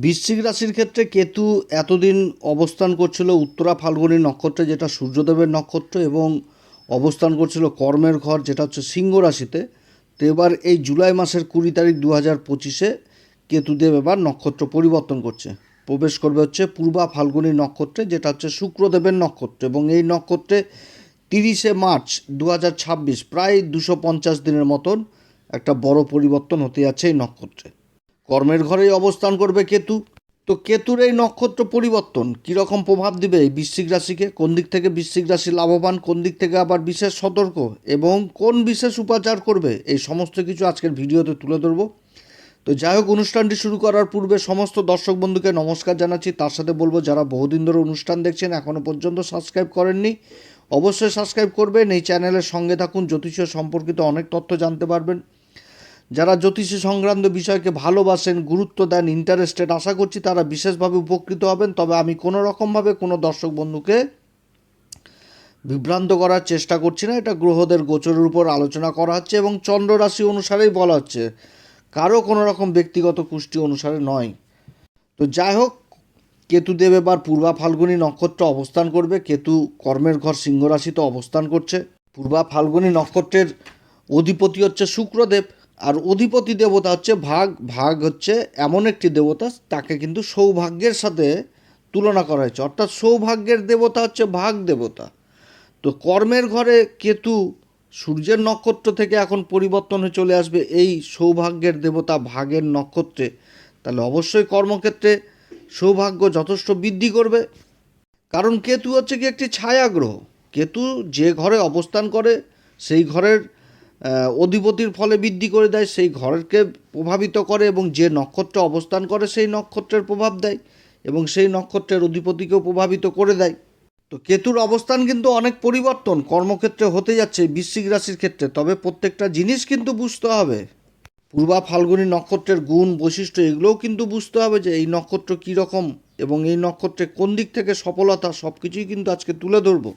বৃশ্চিক রাশির ক্ষেত্রে কেতু এতদিন অবস্থান করছিল উত্তরা ফাল্গুনী নক্ষত্রে, যেটা সূর্যদেবের নক্ষত্র, এবং অবস্থান করছিল কর্মের ঘর, যেটা হচ্ছে সিংহ রাশিতে। তো এবার এই জুলাই মাসের কুড়ি তারিখ দু হাজার পঁচিশে কেতুদেব এবার নক্ষত্র পরিবর্তন করছে। প্রবেশ করবে হচ্ছে পূর্বা ফাল্গুনী নক্ষত্রে, যেটা হচ্ছে শুক্রদেবের নক্ষত্র, এবং এই নক্ষত্রে তিরিশে মার্চ দু হাজার ছাব্বিশ, প্রায় দুশো পঞ্চাশ দিনের মতন একটা বড় পরিবর্তন হতে যাচ্ছে এই নক্ষত্রে। কর্মের ঘরেই অবস্থান করবে কেতু। তো কেতুর এই নক্ষত্র পরিবর্তন কীরকম প্রভাব দিবে এই বৃশ্চিক রাশিকে? কোন দিক থেকে বৃশ্চিক রাশি লাভবান, কোন দিক থেকে আবার বিশেষ সতর্ক? এবং কোন বিশেষ উপাচার করবে? এই সমস্ত কিছু আজকের ভিডিওতে তুলে ধরবো। তো যাই হোক, অনুষ্ঠানটি শুরু করার পূর্বে সমস্ত দর্শক বন্ধুকে নমস্কার জানাচ্ছি। তার সাথে বলব, যারা বহুদিন ধরে অনুষ্ঠান দেখছেন এখনও পর্যন্ত সাবস্ক্রাইব করেননি, অবশ্যই সাবস্ক্রাইব করবেন। এই চ্যানেলের সঙ্গে থাকুন জ্যোতিষ সম্পর্কিত অনেক তথ্য জানতে পারবেন। যারা জ্যোতিষী সংক্রান্ত বিষয়কে ভালোবাসেন, গুরুত্ব দেন ইন্টারেস্টেড আশা করছি তারা বিশেষভাবে উপকৃত হবেন। তবে আমি কোনো রকমভাবে কোনো দর্শক বন্ধুকে বিভ্রান্ত করার চেষ্টা করছি না। এটা গ্রহদের গোচরের উপর আলোচনা করা হচ্ছে এবং চন্দ্র রাশি অনুসারেই বলা হচ্ছে। কারও কোনো রকম ব্যক্তিগত কুষ্টি অনুসারে নয়। তো যাই হোক, কেতুদেব এবার পূর্বা ফাল্গুনী নক্ষত্র অবস্থান করবে। কেতু কর্মের ঘর সিংহ রাশিতে অবস্থান করছে। পূর্বা ফাল্গুনী নক্ষত্রের অধিপতি হচ্ছে শুক্রদেব। আর অধিপতি দেবতা হচ্ছে ভাগ ভাগ হচ্ছে এমন একটি দেবতা, তাকে কিন্তু সৌভাগ্যের সাথে তুলনা করা হয়েছে। অর্থাৎ সৌভাগ্যের দেবতা হচ্ছে ভাগ দেবতা। তো কর্মের ঘরে কেতু সূর্যের নক্ষত্র থেকে এখন পরিবর্তন হয়ে চলে আসবে, এই সৌভাগ্যের দেবতা ভাগের নক্ষত্রে। তাহলে অবশ্যই কর্মক্ষেত্রে সৌভাগ্য যথেষ্ট বৃদ্ধি করবে। কারণ কেতু হচ্ছে কি একটি ছায়া গ্রহ কেতু যে ঘরে অবস্থান করে, সেই ঘরের অধিপতির ফলে বৃদ্ধি করে দেয়, সেই ঘরকে প্রভাবিত করে এবং যে নক্ষত্র অবস্থান করে সেই নক্ষত্রের প্রভাব দেয় এবং সেই নক্ষত্রের অধিপতিকেও প্রভাবিত করে দেয়। তো কেতুর অবস্থান কিন্তু অনেক পরিবর্তন, কর্মক্ষেত্রে হতে যাচ্ছে, বৃশ্চিক রাশির ক্ষেত্রে, তবে প্রত্যেকটা জিনিস কিন্তু বুঝতে হবে। পূর্বা ফাল্গুনী নক্ষত্রের গুণ, বৈশিষ্ট্য, এগুলোও কিন্তু বুঝতে হবে যে এই নক্ষত্র কী রকম এবং এই নক্ষত্রে কোন দিক থেকে সফলতা সব কিছুই কিন্তু আজকে তুলে ধরবো।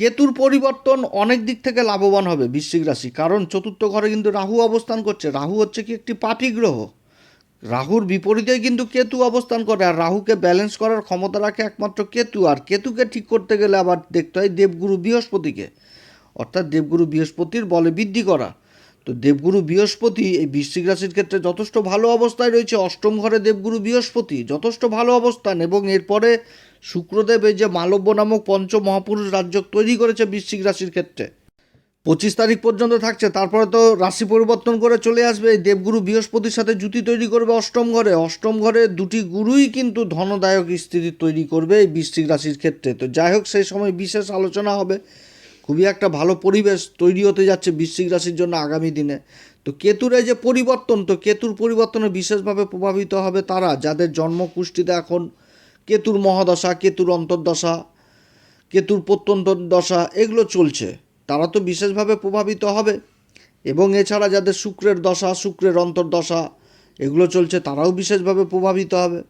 কেতুর পরিবর্তন অনেক দিক থেকে লাভবান হবে বৃশ্চিক রাশি। কারণ চতুর্থ ঘরে কিন্তু রাহু অবস্থান করছে। রাহু হচ্ছে কি একটি পাপি গ্রহ। রাহুর বিপরীতেই কিন্তু কেতু অবস্থান করে। আর রাহুকে ব্যালেন্স করার ক্ষমতা রাখে একমাত্র কেতু। আর কেতুকে ঠিক করতে গেলে আবার দেখতে হয় দেবগুরু বৃহস্পতিকে। অর্থাৎ দেবগুরু বৃহস্পতির বলে বৃদ্ধি করা। তো দেবগুরু বৃহস্পতি এই বৃশ্চিক রাশির ক্ষেত্রে যথেষ্ট ভালো অবস্থায় রয়েছে। অষ্টম ঘরে দেবগুরু বৃহস্পতি যথেষ্ট ভালো অবস্থান এবং এরপরে শুক্রদেব এই যে মালব্য নামক পঞ্চ মহাপুরুষ রাজ্য তৈরি করেছে বৃশ্চিক রাশির ক্ষেত্রে। পঁচিশ তারিখ পর্যন্ত থাকছে, তারপরে তো রাশি পরিবর্তন করে চলে আসবে। দেবগুরু বৃহস্পতির সাথে জুতি তৈরি করবে অষ্টম ঘরে। অষ্টম ঘরে দুটি গুরুই কিন্তু ধনদায়ক স্থিতি তৈরি করবে এই বৃশ্চিক রাশির ক্ষেত্রে। তো যাই হোক, সেই সময় বিশেষ আলোচনা হবে। খুবই একটা ভালো পরিবেশ তৈরি হতে যাচ্ছে বৃশ্চিক রাশির জন্য আগামী দিনে। তো কেতুর এই যে পরিবর্তন, তো কেতুর পরিবর্তনে বিশেষভাবে প্রভাবিত হবে তারা, যাদের জন্মকুষ্ঠিতে এখন কেতুর মহাদশা, কেতুর অন্তর্দশা, কেতুর প্রত্যন্ত দশা এগুলো চলছে। তারা তো বিশেষভাবে প্রভাবিত হবে। এবং এছাড়া যাদের শুক্রের দশা, শুক্রের অন্তর্দশা, এগুলো চলছে, তারাও বিশেষভাবে প্রভাবিত হবে।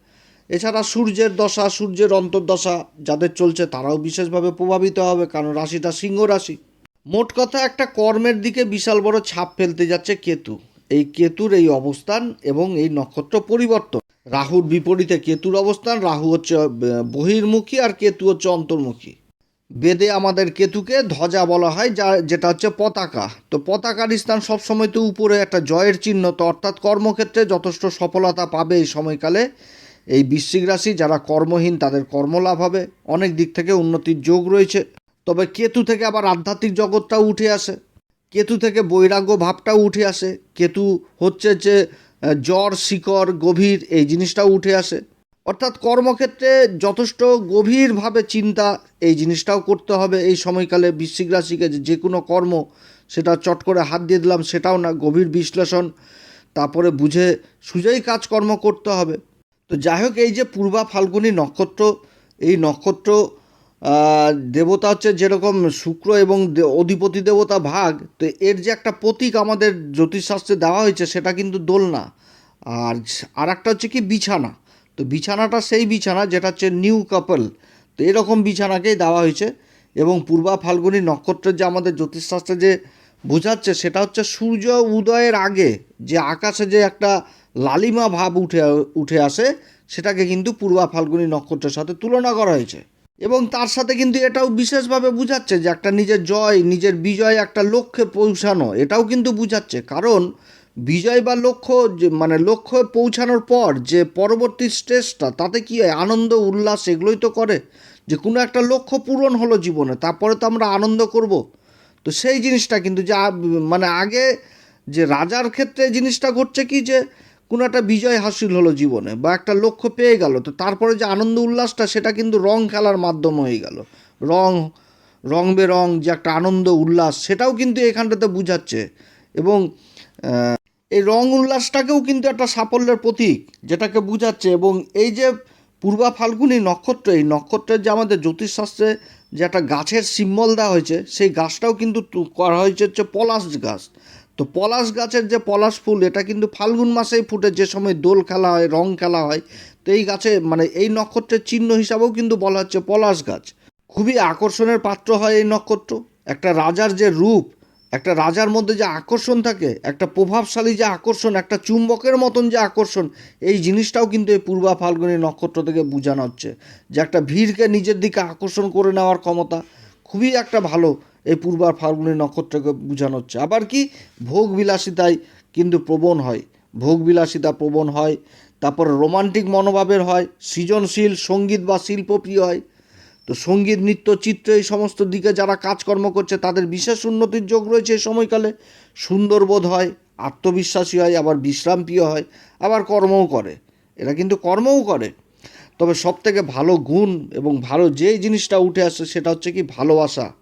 এছাড়া সূর্যের দশা, সূর্যের অন্তর্দশা যাদের চলছে, তারাও বিশেষভাবে প্রভাবিত হবে, কারণ রাশিটা সিংহ রাশি। মোট কথা, একটা কর্মের দিকে বিশাল বড় ছাপ ফেলতে যাচ্ছে কেতু। এই কেতুর এই অবস্থান এবং এই নক্ষত্র পরিবর্তন। রাহুর বিপরীতে কেতুর অবস্থান, রাহু হচ্ছে বহির্মুখী আর কেতু হচ্ছে অন্তর্মুখী। বেদে আমাদের কেতুকে ধ্বজা বলা হয়, যা, যেটা হচ্ছে পতাকা। তো পতাকার স্থান সবসময় তো উপরে একটা জয়ের চিহ্ন, তো অর্থাৎ কর্মক্ষেত্রে যথেষ্ট সফলতা পাবে এই সময়কালে। এই বৃশ্চিক রাশি যারা কর্মহীন, তাদের কর্মলাভ হবে। অনেক দিক থেকে উন্নতির যোগ রয়েছে। তবে কেতু থেকে আবার আধ্যাত্মিক জগৎটাও উঠে আসে। কেতু থেকে বৈরাগ্য ভাবটাও উঠে আসে। কেতু হচ্ছে যে জ্বর, শিকড়, গভীর এই জিনিসটাও উঠে আসে। অর্থাৎ কর্মক্ষেত্রে যথেষ্ট গভীরভাবে চিন্তা এই জিনিসটাও করতে হবে। এই সময়কালে বৃশ্চিক রাশিকে যে কোনো কর্ম সেটা চট করে হাত দিয়ে দিলাম, সেটাও না। গভীর বিশ্লেষণ, তারপরে বুঝে সুজেই কাজকর্ম করতে হবে। তো যাই হোক, এই যে পূর্বা ফাল্গুনী নক্ষত্র, এই নক্ষত্র দেবতা হচ্ছে যেরকম শুক্র এবং অধিপতি দেবতা ভাগ, তো এর যে একটা প্রতীক আমাদের জ্যোতিষশাস্ত্রে দেওয়া হয়েছে সেটা কিন্তু দোলনা। আর আর একটা হচ্ছে কি বিছানা। তো বিছানাটা সেই বিছানা যেটা হচ্ছে নিউ কাপল। তো এরকম বিছানাকেই দেওয়া হয়েছে এবং পূর্বা ফাল্গুনী নক্ষত্রের যে আমাদের জ্যোতিষশাস্ত্রে যে বোঝাচ্ছে সেটা হচ্ছে সূর্য উদয়ের আগে যে আকাশে যে একটা লালিমা ভাব উঠে উঠে আসে, সেটাকে কিন্তু পূর্বা ফাল্গুনী নক্ষত্রের সাথে তুলনা করা হয়েছে। এবং তার সাথে কিন্তু এটাও বিশেষভাবে বুঝাচ্ছে যে একটা নিজের জয়, নিজের বিজয় একটা লক্ষ্যে পৌঁছানো, এটাও কিন্তু বুঝাচ্ছে। কারণ বিজয় বা লক্ষ্য মানে লক্ষ্যে পৌঁছানোর পর যে পরবর্তী স্টেজটা, তাতে কি হয় আনন্দ, উল্লাস এগুলোই তো করে যে কোনো একটা লক্ষ্য পূরণ হলো জীবনে, তারপরে তো আমরা আনন্দ করব। তো সেই জিনিসটা কিন্তু যা মানে আগে যে রাজার ক্ষেত্রে জিনিসটা ঘটছে কি যে কোনো একটা বিজয় হাসিল হলো জীবনে বা একটা লক্ষ্য পেয়ে গেল, তো তারপরে যে আনন্দ উল্লাসটা সেটা কিন্তু রং খেলার মাধ্যম হয়ে গেল। রং রং বেরং যে একটা আনন্দ উল্লাস সেটাও কিন্তু এখানটাতে বুঝাচ্ছে এবং এই রং উল্লাসটাকেও কিন্তু একটা সাফল্যের প্রতীক যেটাকে বুঝাচ্ছে এবং এই যে পূর্বা ফাল্গুনী নক্ষত্র, এই নক্ষত্রের যে আমাদের জ্যোতিষশাস্ত্রে যে একটা গাছের সিম্বল দেওয়া হয়েছে, সেই গাছটাও কিন্তু করা হয়েছে হচ্ছে পলাশ গাছ। তো পলাশ গাছের যে পলাশ ফুল, এটা কিন্তু ফাল্গুন মাসেই ফুটে, যে সময় দোল খেলা হয়, রং খেলা হয়, তো এই গাছে মানে এই নক্ষত্রের চিহ্ন হিসাবেও কিন্তু বলা হচ্ছে পলাশ গাছ। খুবই আকর্ষণের পাত্র হয় এই নক্ষত্র। একটা রাজার যে রূপ, একটা রাজার মধ্যে যে আকর্ষণ থাকে, একটা প্রভাবশালী যে আকর্ষণ, একটা চুম্বকের মতন যে আকর্ষণ, এই জিনিসটাও কিন্তু এই পূর্বা ফাল্গুনী নক্ষত্র থেকে বোঝানো হচ্ছে। যে একটা ভিড়কে নিজের দিকে আকর্ষণ করে নেওয়ার ক্ষমতা, খুবই একটা ভালো এই পূর্বা ফাল্গুনী নক্ষত্রকে বোঝানো হচ্ছে। আবার কি? ভোগ বিলাসিতায় কিন্তু প্রবণ হয়। ভোগ বিলাসিতা প্রবণ হয়, তারপর রোমান্টিক মনোভাবের হয়, সৃজনশীল, সংগীত বা শিল্পপ্রিয় হয়। তো সংগীত, নৃত্য, চিত্র এই সমস্ত দিকে যারা কাজকর্ম করছে, তাদের বিশেষ উন্নতির যোগ রয়েছে এই সময়কালে। সুন্দর বোধ হয়, আত্মবিশ্বাসী হয়, আবার বিশ্রামপ্রিয় হয়, আবার কর্মও করে। এরা কিন্তু কর্মও করে। তবে সব থেকে ভালো গুণ এবং ভালো যেই জিনিসটা উঠে আসে সেটা হচ্ছে কি? ভালোবাসা।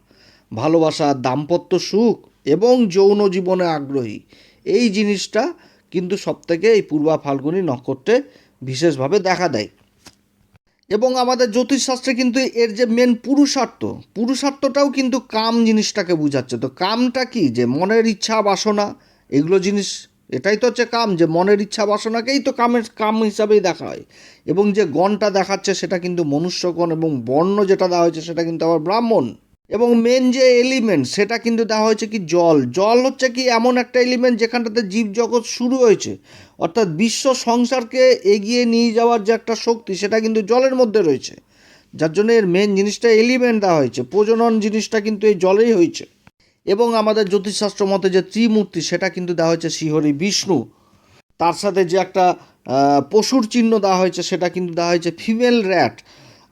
ভালোবাসা, দাম্পত্য সুখ এবং যৌন জীবনে আগ্রহী। এই জিনিসটা কিন্তু সবথেকে এই পূর্বা ফাল্গুনী নক্ষত্রে বিশেষভাবে দেখা দেয়। এবং আমাদের জ্যোতিষশাস্ত্রে কিন্তু এর যে মেন পুরুষার্থ, পুরুষার্থটাও কিন্তু কাম জিনিসটাকে বোঝাচ্ছে। তো কামটা কি? যে মনের ইচ্ছা, বাসনা, এগুলো জিনিস, এটাই তো হচ্ছে কাম। যে মনের ইচ্ছা, বাসনাকেই তো কামের, কাম হিসাবেই দেখা হয়। এবং যে গণটা দেখাচ্ছে সেটা কিন্তু মনুষ্যগণ এবং বর্ণ যেটা দেওয়া হয়েছে সেটা কিন্তু আবার ব্রাহ্মণ। এবং মেন যে এলিমেন্ট সেটা কিন্তু দেওয়া হয়েছে কি জল। জল হচ্ছে কি এমন একটা এলিমেন্ট যেখানটাতে জীবজগৎ শুরু হয়েছে। অর্থাৎ বিশ্ব সংসারকে এগিয়ে নিয়ে যাওয়ার যে একটা শক্তি, সেটা কিন্তু জলের মধ্যে রয়েছে। যার জন্য এর মেন জিনিসটা এলিমেন্ট দেওয়া হয়েছে। প্রজনন জিনিসটা কিন্তু এই জলেই হয়েছে। এবং আমাদের জ্যোতিষশাস্ত্র মতে যে ত্রিমূর্তি, সেটা কিন্তু দেওয়া হয়েছে শ্রীহরি বিষ্ণু। তার সাথে যে একটা পশুর চিহ্ন দেওয়া হয়েছে, সেটা কিন্তু দেওয়া হয়েছে ফিমেল র্যাট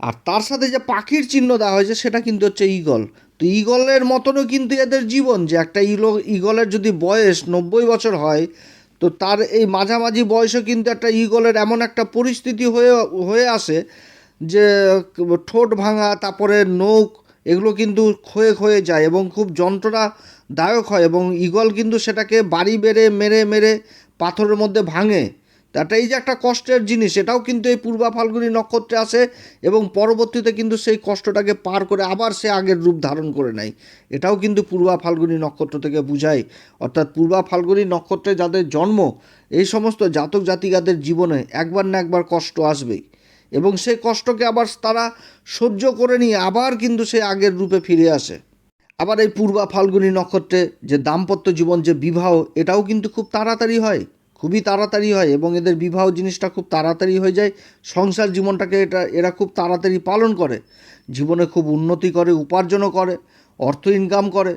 আর তার সাথে যে পাখির চিহ্ন দেওয়া হয়েছে, সেটা কিন্তু হচ্ছে ঈগল। তো ঈগলের মতনও কিন্তু এদের জীবন যে একটা ইলো ঈগলের যদি বয়স নব্বই বছর হয়, তো তার এই মাঝামাঝি বয়সে কিন্তু একটা ঈগলের এমন একটা পরিস্থিতি হয়ে হয়ে আসে যে, ঠোঁট ভাঙা, তারপরে নখ, এগুলো কিন্তু ক্ষয়ে ক্ষয়ে যায় এবং খুব যন্ত্রণাদায়ক হয় এবং ঈগল কিন্তু সেটাকে বাড়ি বেড়ে মেরে মেরে পাথরের মধ্যে ভাঙে। তাটা এই যে একটা কষ্টের জিনিস, এটাও কিন্তু এই পূর্বা ফাল্গুনী নক্ষত্রে আসে এবং পরবর্তীতে কিন্তু সেই কষ্টটাকে পার করে আবার সে আগের রূপ ধারণ করে নেয়। এটাও কিন্তু পূর্বা ফাল্গুনী নক্ষত্র থেকে বোঝায়। অর্থাৎ পূর্বা ফাল্গুনী নক্ষত্রে যাদের জন্ম, এই সমস্ত জাতক জাতিকাদের জীবনে একবার না একবার কষ্ট আসবেই। এবং সেই কষ্টকে আবার তারা সহ্য করে নিয়ে আবার কিন্তু সে আগের রূপে ফিরে আসে। আবার এই পূর্বা ফাল্গুনী নক্ষত্রে যে দাম্পত্য জীবন, যে বিবাহ, এটাও কিন্তু খুব তাড়াতাড়ি হয়। খুবই তাড়াতাড়ি হয় এবং এদের বিবাহ জিনিসটা খুব তাড়াতাড়ি হয়ে যায়। সংসার জীবনটাকে এটা, এরা খুব তাড়াতাড়ি পালন করে। জীবনে খুব উন্নতি করে, উপার্জনও করে, অর্থ ইনকাম করে।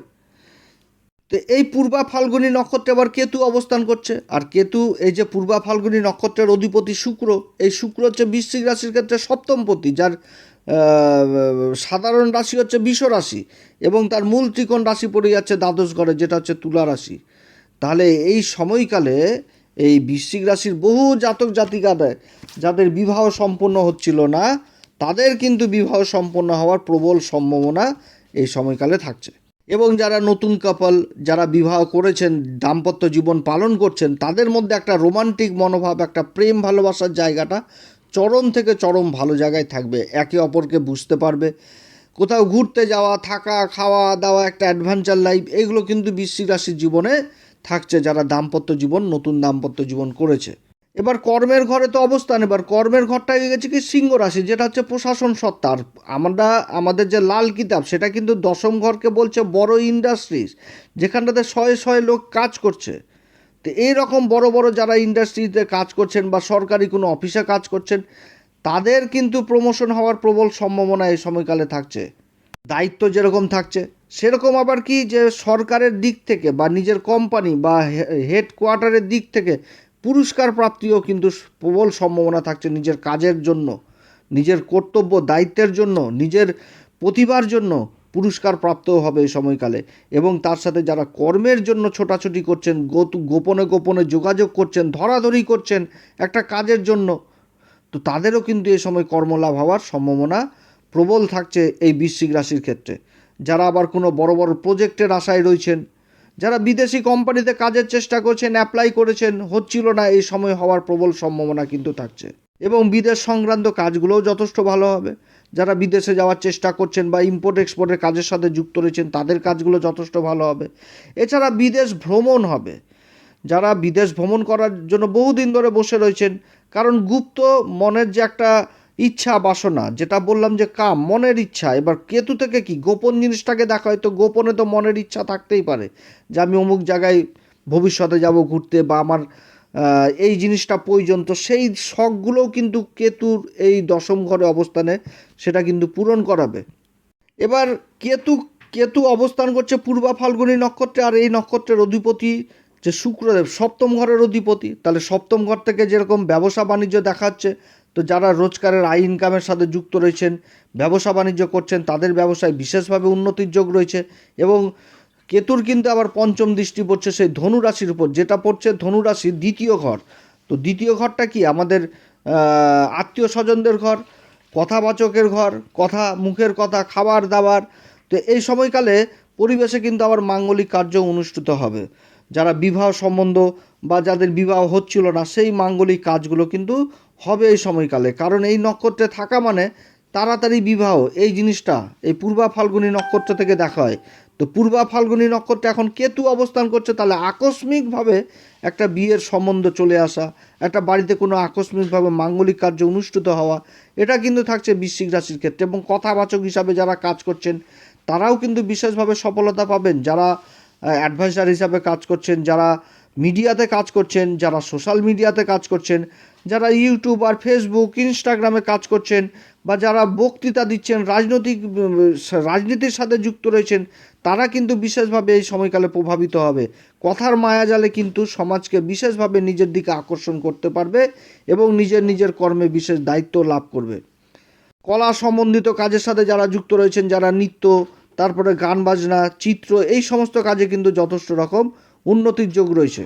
তো এই পূর্বা ফাল্গুনী নক্ষত্রে আবার কেতু অবস্থান করছে। আর কেতু, এই যে পূর্বা ফাল্গুনী নক্ষত্রের অধিপতি শুক্র, এই শুক্র হচ্ছে বৃশ্চিক রাশির ক্ষেত্রে সপ্তমপতি, যার সাধারণ রাশি হচ্ছে বিষ রাশি এবং তার মূল ত্রিকোণ রাশি পড়ে যাচ্ছে দ্বাদশ ঘরে, যেটা হচ্ছে তুলা রাশি। তাহলে এই সময়কালে এই বৃশ্চিক রাশির বহু জাতক জাতিকাদের, যাদের বিবাহ সম্পন্ন হচ্ছিল না, তাদের কিন্তু বিবাহ সম্পন্ন হওয়ার প্রবল সম্ভাবনা এই সময়কালে থাকছে। এবং যারা নতুন কাপল যারা বিবাহ করেছেন, দাম্পত্য জীবন পালন করছেন, তাদের মধ্যে একটা রোমান্টিক মনোভাব, একটা প্রেম ভালোবাসার জায়গাটা চরম থেকে চরম ভালো জায়গায় থাকবে। একে অপরকে বুঝতে পারবে। কোথাও ঘুরতে যাওয়া, থাকা খাওয়া দাওয়া একটা অ্যাডভেঞ্চার লাইফ এগুলো কিন্তু বৃশ্চিক রাশির জীবনে থাকছে যারা দাম্পত্য জীবন, নতুন দাম্পত্য জীবন করেছে। এবার কর্মের ঘরে তো অবস্থান, এবার কর্মের ঘরটা গেছে কি সিংহ রাশি, যেটা হচ্ছে প্রশাসন সত্তা। আর আমরা, আমাদের যে লাল কিতাব, সেটা কিন্তু দশম ঘরকে বলছে বড় ইন্ডাস্ট্রিজ যেখানটাতে শয়ে শয়ে লোক কাজ করছে। তো এই রকম বড় বড় যারা ইন্ডাস্ট্রিতে কাজ করছেন বা সরকারি কোনো অফিসে কাজ করছেন, তাদের কিন্তু প্রমোশন হওয়ার প্রবল সম্ভাবনা এই সময়কালে থাকছে। দায়িত্ব যেরকম থাকছে, সেরকম আবার কি যে সরকারের দিক থেকে বা নিজের কোম্পানি বা হেডকোয়ার্টারের দিক থেকে পুরস্কার প্রাপ্তিও কিন্তু প্রবল সম্ভাবনা থাকছে নিজের কাজের জন্য, নিজের কর্তব্য, দায়িত্বের জন্য, নিজের প্রতিভার জন্য পুরস্কার প্রাপ্তও হবে এই সময়কালে। এবং তার সাথে যারা কর্মের জন্য ছোটাছুটি করছেন গোপনে গোপনে যোগাযোগ করছেন, ধরাধরি করছেন একটা কাজের জন্য, তো তাদেরও কিন্তু এ সময় কর্মলাভ হওয়ার সম্ভাবনা প্রবল থাকছে এই বৃশ্চিক রাশির ক্ষেত্রে। যারা আবার কোনো বড় বড় প্রজেক্টের আশায় রয়েছেন, যারা বিদেশি কোম্পানিতে কাজের চেষ্টা করছেন অ্যাপ্লাই করেছেন, হচ্ছিল না এই সময় হওয়ার প্রবল সম্ভাবনা কিন্তু থাকছে। এবং বিদেশ সংক্রান্ত কাজগুলোও যথেষ্ট ভালো হবে। যারা বিদেশে যাওয়ার চেষ্টা করছেন বা ইম্পোর্ট এক্সপোর্টের কাজের সাথে যুক্ত রয়েছেন, তাদের কাজগুলো যথেষ্ট ভালো হবে। এছাড়া বিদেশ ভ্রমণ হবে। যারা বিদেশ ভ্রমণ করার জন্য বহুদিন ধরে বসে রয়েছেন, কারণ গুপ্ত মনের যে একটা ইচ্ছা বাসনা, যেটা বললাম যে কাম, মনের ইচ্ছা। এবার কেতু থেকে কি? গোপন জিনিসটাকে দেখা হয় তো গোপনে তো মনের ইচ্ছা থাকতেই পারে। যে আমি অমুক জায়গায় ভবিষ্যতে যাব ঘুরতে বা আমার এই জিনিসটা প্রয়োজন, তো সেই শখগুলোও কিন্তু কেতুর এই দশম ঘরে অবস্থানে সেটা কিন্তু পূরণ করাবে। এবার কেতু কেতু অবস্থান করছে পূর্বা ফাল্গুনী নক্ষত্রে, আর এই নক্ষত্রের অধিপতি যে শুক্রদেব, সপ্তম ঘরের অধিপতি। তাহলে সপ্তম ঘর থেকে যেরকম ব্যবসা বাণিজ্য দেখাচ্ছে তো যারা রোজগারের আয় ইনকামের সাথে যুক্ত রয়েছেন, ব্যবসা বাণিজ্য করছেন, তাদের ব্যবসায় বিশেষভাবে উন্নতির যোগ রয়েছে এবং কেতুর কিন্তু আবার পঞ্চম দৃষ্টি পড়ছে সেই ধনুরাশির উপর, যেটা পড়ছে ধনু রাশির দ্বিতীয় ঘর। তো দ্বিতীয় ঘরটা কি? আমাদের আত্মীয় স্বজনদের ঘর, কথাবাচকের ঘর, কথা, মুখের কথা, খাবার দাবার। তো এই সময়কালে পরিবেশে কিন্তু আবার মাঙ্গলিক কার্য অনুষ্ঠিত হবে। যারা বিবাহ সম্বন্ধ বা যাদের বিবাহ হচ্ছিল না, সেই মাঙ্গলিক কাজগুলো কিন্তু হবে এই সময়কালে। কারণ এই নক্ষত্রে থাকা মানে তাড়াতাড়ি বিবাহ। এই জিনিসটা, এই পূর্বা ফাল্গুনী নক্ষত্র থেকে দেখা হয়। তো পূর্বা ফাল্গুনী নক্ষত্রে এখন কেতু অবস্থান করছে, তাহলে আকস্মিকভাবে একটা বিয়ের সম্বন্ধ চলে আসা, একটা বাড়িতে কোনো আকস্মিকভাবে মাঙ্গলিক কার্য অনুষ্ঠিত হওয়া, এটা কিন্তু থাকছে বৃশ্চিক রাশির ক্ষেত্রে। এবং কথাবাচক হিসাবে যারা কাজ করছেন, তারাও কিন্তু বিশেষভাবে সফলতা পাবেন। যারা অ্যাডভাইসার হিসাবে কাজ করছেন, যারা মিডিয়াতে কাজ করছেন, যারা সোশ্যাল মিডিয়াতে কাজ করছেন যারা ইউটিউব আর ফেসবুক ইনস্টাগ্রামে কাজ করছেন বা যারা বক্তৃতা দিচ্ছেন, রাজনৈতিক রাজনীতির সাথে যুক্ত রয়েছেন, তারা কিন্তু বিশেষভাবে এই সময়কালে প্রভাবিত হবে। কথার মায়াজালে কিন্তু সমাজকে বিশেষভাবে নিজের দিকে আকর্ষণ করতে পারবে এবং নিজের নিজের কর্মে বিশেষ দায়িত্ব লাভ করবে। কলা সম্বন্ধিত কাজের সাথে যারা যুক্ত রয়েছেন, যারা নৃত্য, তারপরে গান, বাজনা, চিত্র, এই সমস্ত কাজে কিন্তু যথেষ্ট রকম উন্নতির যোগ রয়েছে।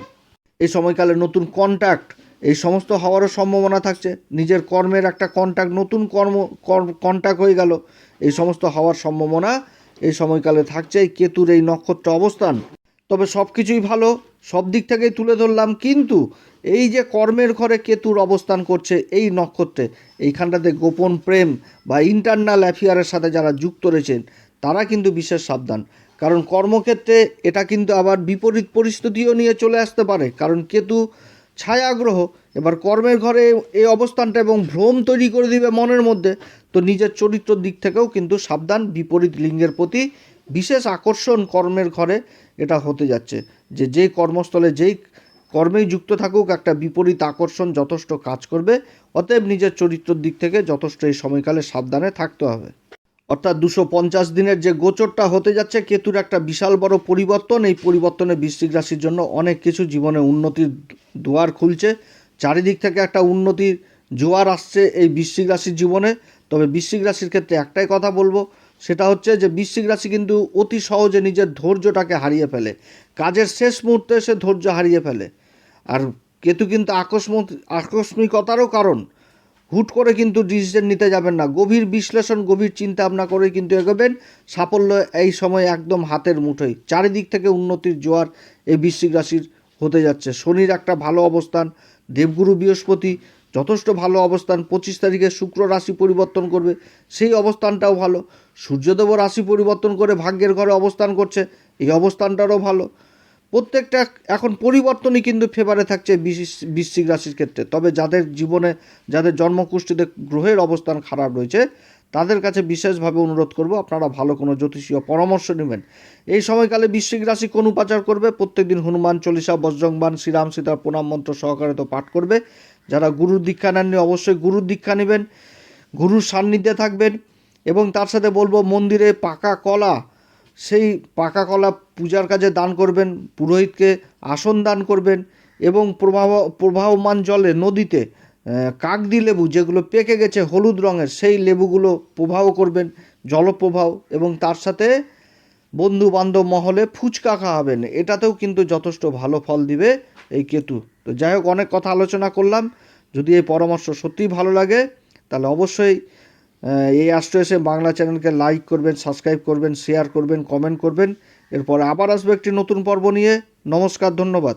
এই সময়কালে নতুন কন্ট্যাক্ট এই সমস্ত হওয়ারও সম্ভাবনা থাকছে। নিজের কর্মের একটা কন্ট্যাক্ট নতুন কর্ম কন্ট্যাক্ট হয়ে গেল। এই সমস্ত হওয়ার সম্ভাবনা এই সময়কালে থাকছে। এই কেতুর এই নক্ষত্র অবস্থান। তবে সব কিছুই ভালো, সব দিক থেকেই তুলে ধরলাম। কিন্তু এই যে কর্মের ঘরে কেতুর অবস্থান করছে এই নক্ষত্রে, এইখানটাতে গোপন প্রেম বা ইন্টারনাল অ্যাফেয়ারের সাথে যারা যুক্ত রয়েছেন, তারা কিন্তু বিশেষ সাবধান। কারণ কর্মক্ষেত্রে এটা কিন্তু আবার বিপরীত পরিস্থিতিও নিয়ে চলে আসতে পারে। কারণ কেতু ছায়াগ্রহ। এবার কর্মের ঘরে এই অবস্থানটা এবং ভ্রম তৈরি করে দিবে মনের মধ্যে, তো নিজের চরিত্রের দিক থেকেও কিন্তু সাবধান, বিপরীত লিঙ্গের প্রতি বিশেষ আকর্ষণ কর্মের ঘরে এটা হতে যাচ্ছে। যে যেই কর্মস্থলে যেই কর্মেই যুক্ত থাকুক, একটা বিপরীত আকর্ষণ যথেষ্ট কাজ করবে, অতএব নিজের চরিত্রর দিক থেকে যথেষ্ট এই সময়কালে সাবধানে থাকতে হবে। অর্থাৎ দুশো পঞ্চাশ দিনের যে গোচরটা হতে যাচ্ছে, কেতুর একটা বিশাল বড় পরিবর্তন। এই পরিবর্তনে বৃশ্চিক রাশির জন্য অনেক কিছু জীবনে উন্নতির দুয়ার খুলছে। চারিদিক থেকে একটা উন্নতির জোয়ার আসছে এই বৃশ্চিক রাশির জীবনে। তবে বৃশ্চিক রাশির ক্ষেত্রে একটাই কথা বলব, সেটা হচ্ছে যে বৃশ্চিক রাশি কিন্তু অতি সহজে নিজের ধৈর্যটাকে হারিয়ে ফেলে। কাজের শেষ মুহূর্তে সে ধৈর্য হারিয়ে ফেলে। আর কেতু কিন্তু আকস্মিক আকস্মিকতারও কারণ। হুট করে কিন্তু ডিসিশন নিতে যাবেন না। গভীর বিশ্লেষণ, গভীর চিন্তা ভাবনা করে কিন্তু এগোবেন। সাফল্য এই সময় একদম হাতের মুঠোয়। চারিদিক থেকে উন্নতির জোয়ার এই বৃশ্চিক রাশির হতে যাচ্ছে। শনির একটা ভালো অবস্থান, দেবগুরু বৃহস্পতি যথেষ্ট ভালো অবস্থান, পঁচিশ তারিখে শুক্র রাশি পরিবর্তন করবে, সেই অবস্থানটাও ভালো। সূর্যদেবও রাশি পরিবর্তন করে ভাগ্যের ঘরে অবস্থান করছে, এই অবস্থানটারও ভালো। প্রত্যেকটা এখন পরিবর্তনই কিন্তু ফেভারে থাকছে বিশ- বৃশ্চিক রাশির ক্ষেত্রে। তবে যাদের জীবনে, যাদের জন্মকুষ্ঠিতে গ্রহের অবস্থান খারাপ রয়েছে, তাদের কাছে বিশেষভাবে অনুরোধ করব, আপনারা ভালো কোনো জ্যোতিষীয় পরামর্শ নেবেন। এই সময়কালে বৃশ্চিক রাশি কোন উপাচার করবে? প্রত্যেকদিন হনুমান চল্লিশা বজ্রংবান শ্রীরাম সীতার প্রণাম মন্ত্র সহকারে তো পাঠ করবে। যারা গুরুর দীক্ষা নেননি অবশ্যই গুরুর দীক্ষা নেবেন, গুরুর সান্নিধ্যে থাকবেন এবং তার সাথে বলব মন্দিরে পাকা কলা সেই পাকা কলা পূজার কাজে দান করবেন, পুরোহিতকে আসন দান করবেন এবং প্রবাহ, প্রবাহমান জলে নদীতে কাকদি লেবু যেগুলো পেকে গেছে হলুদ রঙের, সেই লেবুগুলো প্রবাহ করবেন, জলপ্রবাহ এবং তার সাথে বন্ধু বান্ধব মহলে ফুচকা খাওয়াবেন। এটাতেও কিন্তু যথেষ্ট ভালো ফল দিবে এই কেতু। তো যাই হোক, অনেক কথা আলোচনা করলাম। যদি এই পরামর্শ সত্যিই ভালো লাগে, তাহলে অবশ্যই এই আশ্রয় এসে বাংলা চ্যানেলকে লাইক করবেন সাবস্ক্রাইব করবেন শেয়ার করবেন কমেন্ট করবেন। এরপর আবার আসবে একটি নতুন পর্ব নিয়ে। নমস্কার, ধন্যবাদ।